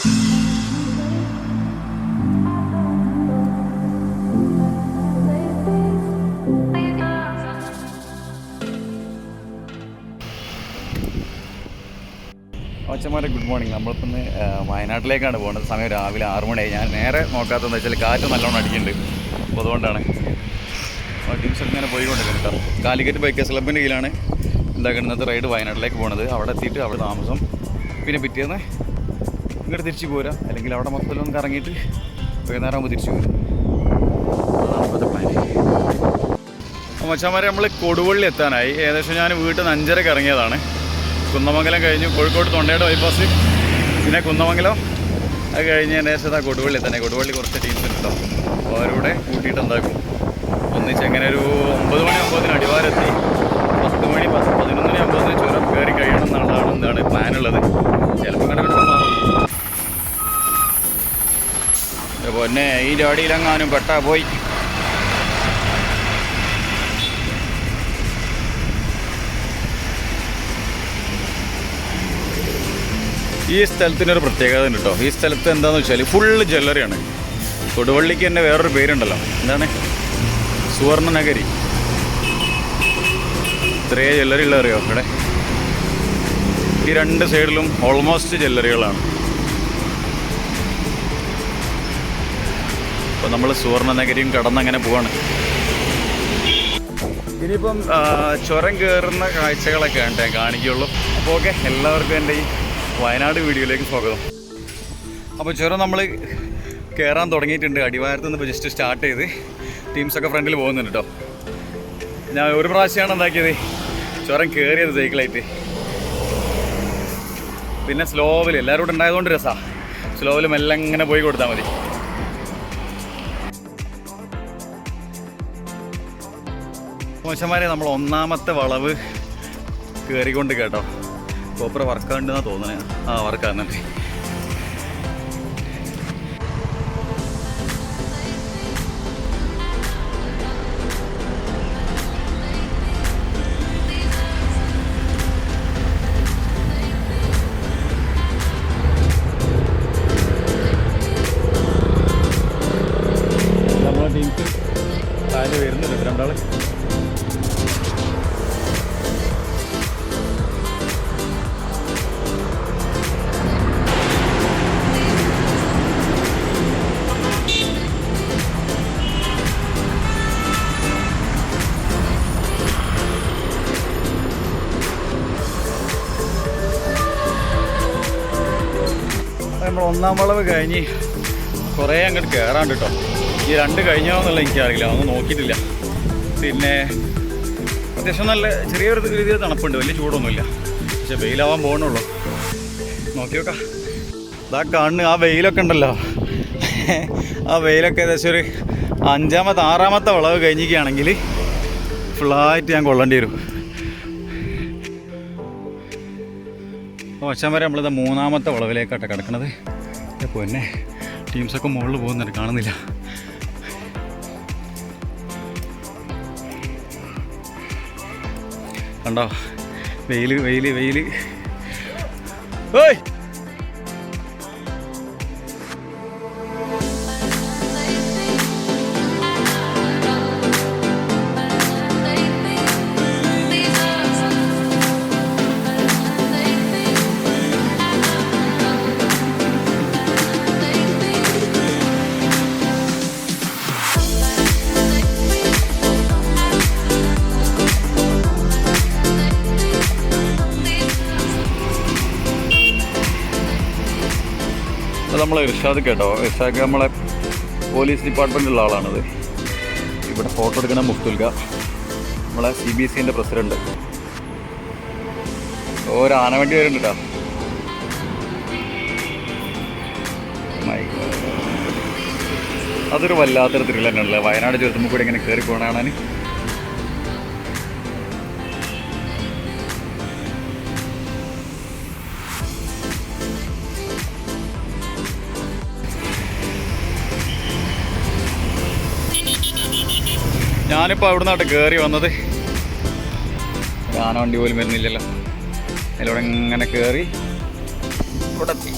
അച്ഛന്മാരെ good morning നമ്മളിപ്പോൾ വയനാട്ടിലേക്കാണ് പോകുന്നത് സമയം രാവിലെ ആറ് മണിയായി ഞാൻ നേരെ നോക്കാത്തതെന്ന് വെച്ചാൽ കാറ്റ് നല്ലോണം അടിക്കുന്നുണ്ട്. അപ്പോൾ അതുകൊണ്ടാണ്. ടീംസ് ഇങ്ങനെ പോയിക്കൊണ്ടിരിക്കുന്നത് കേട്ടോ. കാലിക്കറ്റ് ബൈക്കേഴ്സ് ക്ലബിന്റെ കീഴിലാണ് എന്താക്കുന്നത് റൈഡ് വയനാട്ടിലേക്ക് പോകുന്നത് അവിടെ എത്തിയിട്ട് അവിടെ താമസം. പിന്നെ പിറ്റേന്ന് ഇങ്ങോട്ട് തിരിച്ചു പോരാ. അല്ലെങ്കിൽ അവിടെ മൊത്തത്തിലൊന്ന് കറങ്ങിയിട്ട് വൈകുന്നേരം ആകുമ്പോൾ തിരിച്ചു പോരാ പ്ലാൻ മച്ചാമാരെ നമ്മൾ കൊടുവള്ളി എത്താനായി. ഏകദേശം ഞാൻ വീട്ടിൽ നിന്ന് അഞ്ചരക്ക് ഇറങ്ങിയതാണ്. കുന്നമംഗലം കഴിഞ്ഞു. കോഴിക്കോട് തൊണ്ടയുടെ ബൈപ്പാസ് പിന്നെ കുന്നമംഗലം അത് കഴിഞ്ഞ് ഏകദേശം ആ കൊടുവള്ളി തന്നെ. കൊടുവള്ളി കുറച്ച് ടീംസ് ഉണ്ടോ അപ്പോൾ അവരുടെ കൂട്ടിയിട്ട് എന്താക്കും? ഒന്നിച്ച് അങ്ങനെ ഒരു ഒമ്പത് മണി ഒമ്പതിന് അടിവാരെത്തി. പത്ത് മണി പത്ത് പതിനൊന്ന് മണി ഒമ്പതിന് ചുരം കയറി കഴിയണം എന്നുള്ളതാണ് എന്താണ് പ്ലാൻ പിന്നെ ഈ ജാടിയിലെങ്ങാനും പെട്ടാ പോയി. ഈ സ്ഥലത്തിനൊരു പ്രത്യേകത ഉണ്ട് കേട്ടോ ഈ സ്ഥലത്ത് എന്താണെന്ന് വെച്ചാൽ ഫുള്ള് ജ്വല്ലറിയാണ്. കൊടുവള്ളിക്ക് തന്നെ വേറൊരു പേരുണ്ടല്ലോ. എന്താണ്? സുവർണ നഗരി ഇത്രയേ ജ്വല്ലറി ഉള്ളറിയോ ഇവിടെ. ഈ രണ്ട് സൈഡിലും ഓൾമോസ്റ്റ് ജ്വല്ലറികളാണ്. നമ്മൾ സുവർണ നഗരിയും കടന്നങ്ങനെ പോവാണ്. ഇനിയിപ്പം ചുരം കയറുന്ന കാഴ്ചകളൊക്കെ ഉണ്ട് കാണിക്കുള്ളൂ. അപ്പോൾ ഓക്കെ എല്ലാവർക്കും എന്റെ ഈ വയനാട് വീഡിയോയിലേക്ക് സ്വാഗതം. അപ്പോൾ ചുരം നമ്മൾ കയറാൻ തുടങ്ങിയിട്ടുണ്ട്. അടിവാരത്ത് നിന്ന് ജസ്റ്റ് സ്റ്റാർട്ട് ചെയ്ത് ടീംസൊക്കെ ഫ്രണ്ടിൽ പോകുന്നുണ്ട് കേട്ടോ ഞാൻ ഒരു പ്രാവശ്യമാണ് എന്താക്കിയത്? ചുരം കയറിയത് സൈക്കിളായിട്ട് പിന്നെ സ്ലോവിൽ എല്ലാവരും കൂടെ ഉണ്ടായതുകൊണ്ട് രസമാണ് സ്ലോവിൽ മെല്ലെ ഇങ്ങനെ പോയി കൊടുത്താൽ മതി. മോശന്മാരെ നമ്മൾ ഒന്നാമത്തെ വളവ് കയറിക്കൊണ്ട് കേട്ടോ. കോപ്പറ വർക്കാണ്ടെന്നാണ് തോന്നുന്നത് ആ വർക്കാകുന്നുണ്ട് ഒന്നാം വളവ് കഴിഞ്ഞ് കുറേ അങ്ങോട്ട് കയറാണ്ട് കേട്ടോ ഈ രണ്ട് കഴിഞ്ഞോ എന്നുള്ള എനിക്കറിയില്ല ഒന്നും നോക്കിയിട്ടില്ല. പിന്നെ അത്യാവശ്യം നല്ല ചെറിയൊരു രീതിയിൽ തണുപ്പുണ്ട് വലിയ ചൂടൊന്നുമില്ല. പക്ഷെ വെയിലാവാൻ പോകണുള്ളൂ നോക്കി നോക്കാം ഇതാ കണ്ണ് ആ വെയിലൊക്കെ ഉണ്ടല്ലോ. ആ വെയിലൊക്കെ ഏകദേശം ഒരു അഞ്ചാമത്തെ ആറാമത്തെ വളവ് കഴിഞ്ഞിരിക്കുകയാണെങ്കിൽ ഫുള്ളായിട്ട് ഞാൻ കൊള്ളേണ്ടി വരും. വശം വരെ നമ്മളിത് മൂന്നാമത്തെ വളവിലേക്കാട്ടെ കിടക്കണത്. പിന്നെ ടീംസൊക്കെ മുകളിൽ പോകുന്നുണ്ട് കാണുന്നില്ല. കണ്ടോ? വെയിൽ വെയിൽ വെയിൽ ഓയ് നമ്മളെ ഇർഷാദ് കേട്ടോ. ഇർഷാദ് നമ്മളെ പോലീസ് ഡിപ്പാർട്ട്മെന്റിലുള്ള ആളാണത്. ഇവിടെ ഫോട്ടോ എടുക്കണ മുഫ്തുൽക നമ്മളെ സി ബി എസ് സിന്റെ പ്രസിഡന്റ് ഒരു വേണ്ടി വരുന്നുണ്ട് കേട്ടോ അതൊരു വല്ലാത്തൊരു ത്രില്ല തന്നെയല്ലേ വയനാട് ചുരത്തുമ്പോൾ കൂടി ഇങ്ങനെ കയറി പോകണാണ് ഞാനിപ്പോൾ അവിടെ നിന്നാട്ട് കയറി വന്നത്. ആന വണ്ടി പോലും വരുന്നില്ലല്ലോ. അതിലൂടെ ഇങ്ങനെ കയറി ഇവിടെ എത്തി.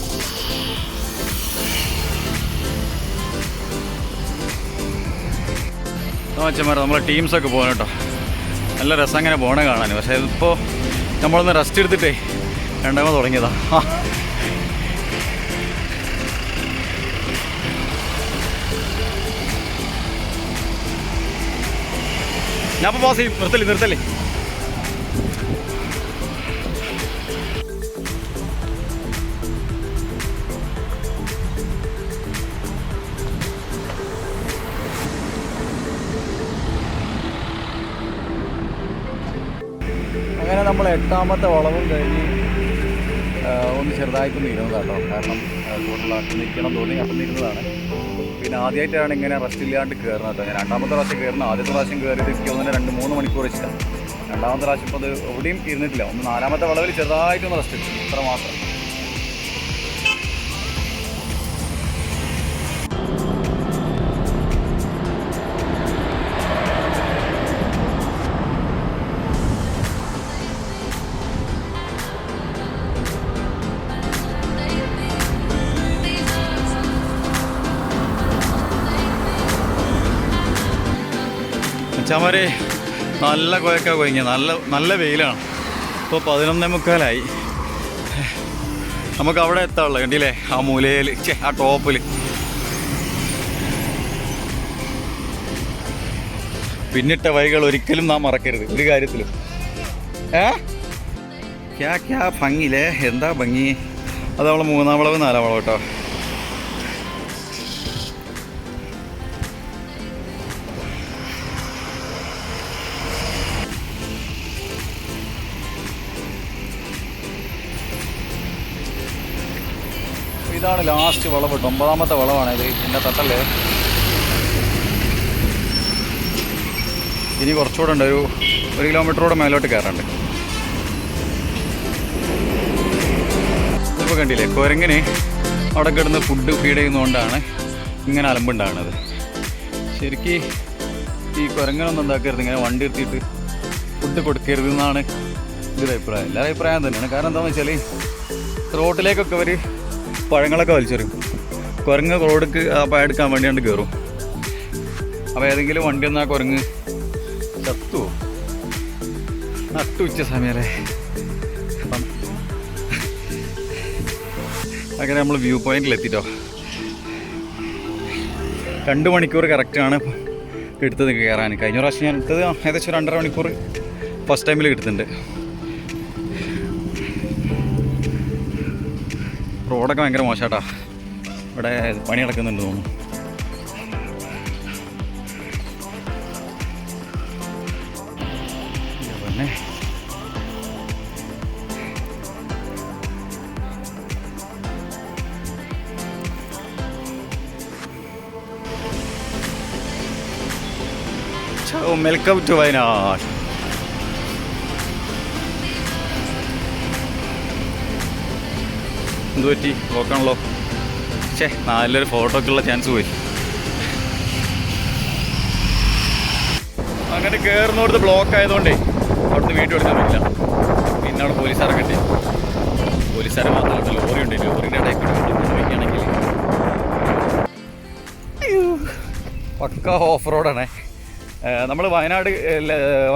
അച്ഛന്മാർ നമ്മളെ ടീംസൊക്കെ പോകണം കേട്ടോ. നല്ല രസം അങ്ങനെ പോകണേ കാണാൻ പക്ഷേ ഇപ്പോൾ നമ്മളൊന്ന് റെസ്റ്റ് എടുത്തിട്ടേ രണ്ടാമത് തുടങ്ങിയതാണ് ഞാൻ ഇപ്പോൾ പാസ് ചെയ്യും. നിർത്തല്ലേ നിർത്തല്ലേ? അങ്ങനെ നമ്മൾ എട്ടാമത്തെ വളവും കഴിഞ്ഞ് ഒന്ന് ചെറുതായിട്ടൊന്ന് ഇരുന്നതാട്ടോ. കാരണം കൂടുതൽ നിൽക്കണം തോന്നി അപ്പം ഇരുന്നതാണ്. പിന്നെ ആദ്യമായിട്ടാണ് ഇങ്ങനെ റെസ്റ്റ് ഇല്ലാണ്ട് കയറുന്നത് കേട്ടോ. ഞാൻ രണ്ടാമത്തെ പ്രാവശ്യം കയറുന്നത് ആദ്യത്തെ പ്രാവശ്യം കയറിയത് എനിക്ക് തോന്നുന്നത് രണ്ട് മൂന്ന് മണിക്കൂർ വെച്ചിട്ടാണ്. രണ്ടാമത്തെ പ്രാവശ്യം ഇപ്പോൾ അത് എവിടെയും ഇരുന്നിട്ടില്ല. ഒന്ന് നാലാമത്തെ വളവിൽ ചെറുതായിട്ടൊന്ന് റെസ്റ്റ് ഇത്ര മാത്രം അച്ഛാമാരെ നല്ല കുഴക്ക കുഴങ്ങി നല്ല നല്ല വെയിലാണ്. ഇപ്പോൾ പതിനൊന്നേ മുക്കാലായി. നമുക്ക് അവിടെ എത്താനുള്ള കണ്ടില്ലേ? ആ മൂലയിൽ ചേ ആ ടോപ്പിൽ പിന്നിട്ട വഴികൾ ഒരിക്കലും നാം മറക്കരുത്. ഒരു കാര്യത്തിലും. ഏ? ക്യാ ക്യാ ഭംഗിയില്ലേ? എന്താ ഭംഗി? അത് നമ്മൾ മൂന്നാം വളവ് നാലാം വളവ് കേട്ടോ. ഇതാണ് ലാസ്റ്റ് വളവ്. ഒമ്പതാമത്തെ വളവാണ് ഇത്. എന്റെ തട്ടല്ലേ? ഇനി കുറച്ചുകൂടെ ഉണ്ട്. ഒരു ഒരു കിലോമീറ്ററോടെ മേലോട്ട് കയറാണ്ട് ഇപ്പോൾ കണ്ടില്ലേ കുരങ്ങിന് അവിടെ കിടന്ന് ഫുഡ് ഫീഡ് ചെയ്യുന്നതുകൊണ്ടാണ് ഇങ്ങനെ അലമ്പുണ്ടാകുന്നത്. ശരിക്ക് ഈ കുരങ്ങനൊന്നും എന്താക്കരുത് ഇങ്ങനെ വണ്ടി എത്തിയിട്ട് ഫുഡ് കൊടുക്കരുത് എന്നാണ് ഇതൊരു അഭിപ്രായം. എല്ലാവരും അഭിപ്രായം തന്നെയാണ്. കാരണം എന്താണെന്ന് വെച്ചാൽ റോട്ടിലേക്കൊക്കെ അവർ പഴങ്ങളൊക്കെ വലിച്ചെറിയും. കുരങ്ങ് റോഡ്ക്ക് എടുക്കാൻ വേണ്ടിയാണ്ട് കയറും അപ്പോൾ ഏതെങ്കിലും വണ്ടി ഒന്നാ കുരങ്ങ് ചത്തുവോ നട്ടു ഉച്ച സമയല്ലേ? അപ്പം അങ്ങനെ നമ്മൾ വ്യൂ പോയിന്റിൽ എത്തിട്ടോ രണ്ട് മണിക്കൂർ കറക്റ്റാണ് എടുത്തത് കയറാൻ കഴിഞ്ഞ പ്രാവശ്യം ഞാൻ എടുത്തത് ഏകദേശം രണ്ടര മണിക്കൂർ ഫസ്റ്റ് ടൈമിൽ എടുത്തിട്ടുണ്ട്. റോഡൊക്കെ ഭയങ്കര മോശാട്ടാ. ഇവിടെ പണി നടക്കുന്നുണ്ട് തോന്നുന്നു. പിന്നെ വെൽക്കം ടു വയനാട് എന്ത് പറ്റി? നോക്കണല്ലോ. ഛേ നല്ലൊരു ഫോട്ടോക്കുള്ള ചാൻസ് പോയി. അങ്ങനെ കയറുന്നോടത്ത് ബ്ലോക്ക് ആയതുകൊണ്ടേ അവിടുന്ന് വീട്ടിൽ എടുക്കാൻ പറ്റില്ല. പിന്നെ അവിടെ പോലീസുകാരെ കണ്ടേ പോലീസുകാരെ മാത്രമല്ല ലോറി ഉണ്ട്. ലോറിന്റെ ഇടയിൽ കൂടി പക്ക ഓഫ് റോഡാണേ നമ്മൾ വയനാട്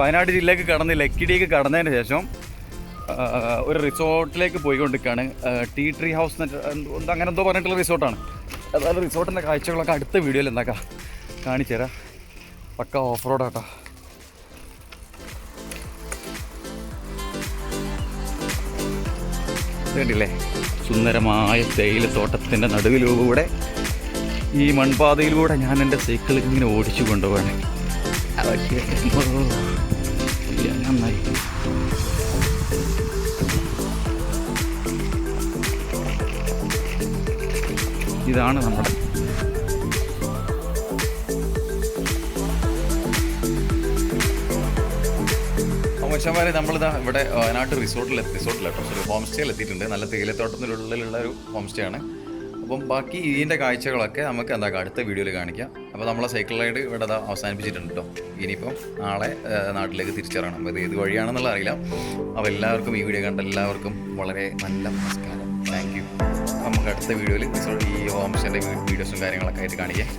വയനാട് ജില്ലയ്ക്ക് കടന്ന് ലക്കിടിയൊക്കെ കടന്നതിന് ശേഷം ഒരു റിസോർട്ടിലേക്ക് പോയിക്കൊണ്ടിരിക്കുകയാണ്. ടീ ട്രീ ഹൗസ് എന്നിട്ട് അങ്ങനെ എന്തോ പറഞ്ഞിട്ടുള്ള റിസോർട്ടാണ്. അതായത് റിസോർട്ടിന്റെ കാഴ്ചകളൊക്കെ അടുത്ത വീഡിയോയിൽ എന്താക്കാം കാണിച്ചു തരാം. പക്ക ഓഫ് റോഡാട്ടോ കണ്ടില്ലേ? സുന്ദരമായ തേയിലത്തോട്ടത്തിന്റെ നടുവിലൂടെ ഈ മൺപാതയിലൂടെ ഞാൻ എന്റെ സൈക്കിൾ ഇങ്ങനെ ഓടിച്ചു കൊണ്ടുപോകണേ അതൊക്കെ ഇല്ല, ഇതാണ് നമ്മുടെ മനുഷ്യന്മാരെ നമ്മളിതാ ഇവിടെ വയനാട്ട് റിസോർട്ടിൽ കേട്ടോ സോറി ഹോം സ്റ്റേയിൽ എത്തിയിട്ടുണ്ട്. നല്ല തേയിലത്തോട്ടത്തിനുള്ളിലുള്ള ഒരു ഹോം സ്റ്റേ ആണ്. അപ്പം ബാക്കി ഇതിന്റെ കാഴ്ചകളൊക്കെ നമുക്ക് എന്താ അടുത്ത വീഡിയോയിൽ കാണിക്കാം. അപ്പോൾ നമ്മളെ സൈക്കിൾ റൈഡ് ഇവിടെ അതാ അവസാനിപ്പിച്ചിട്ടുണ്ട് കേട്ടോ ഇനിയിപ്പം നാളെ നാട്ടിലേക്ക് തിരിച്ചിറങ്ങണം. ഇത് ഏത് വഴിയാണെന്നുള്ള അറിയില്ല. അപ്പോൾ എല്ലാവർക്കും ഈ വീഡിയോ കണ്ട എല്ലാവർക്കും വളരെ നല്ല നമസ്കാരം. താങ്ക് നമുക്ക് അടുത്ത വീഡിയോയിൽ ഈ ഹോം സ്റ്റേന്റെ വീഡിയോസും കാര്യങ്ങളൊക്കെ ആയിട്ട് കാണിക്കാം.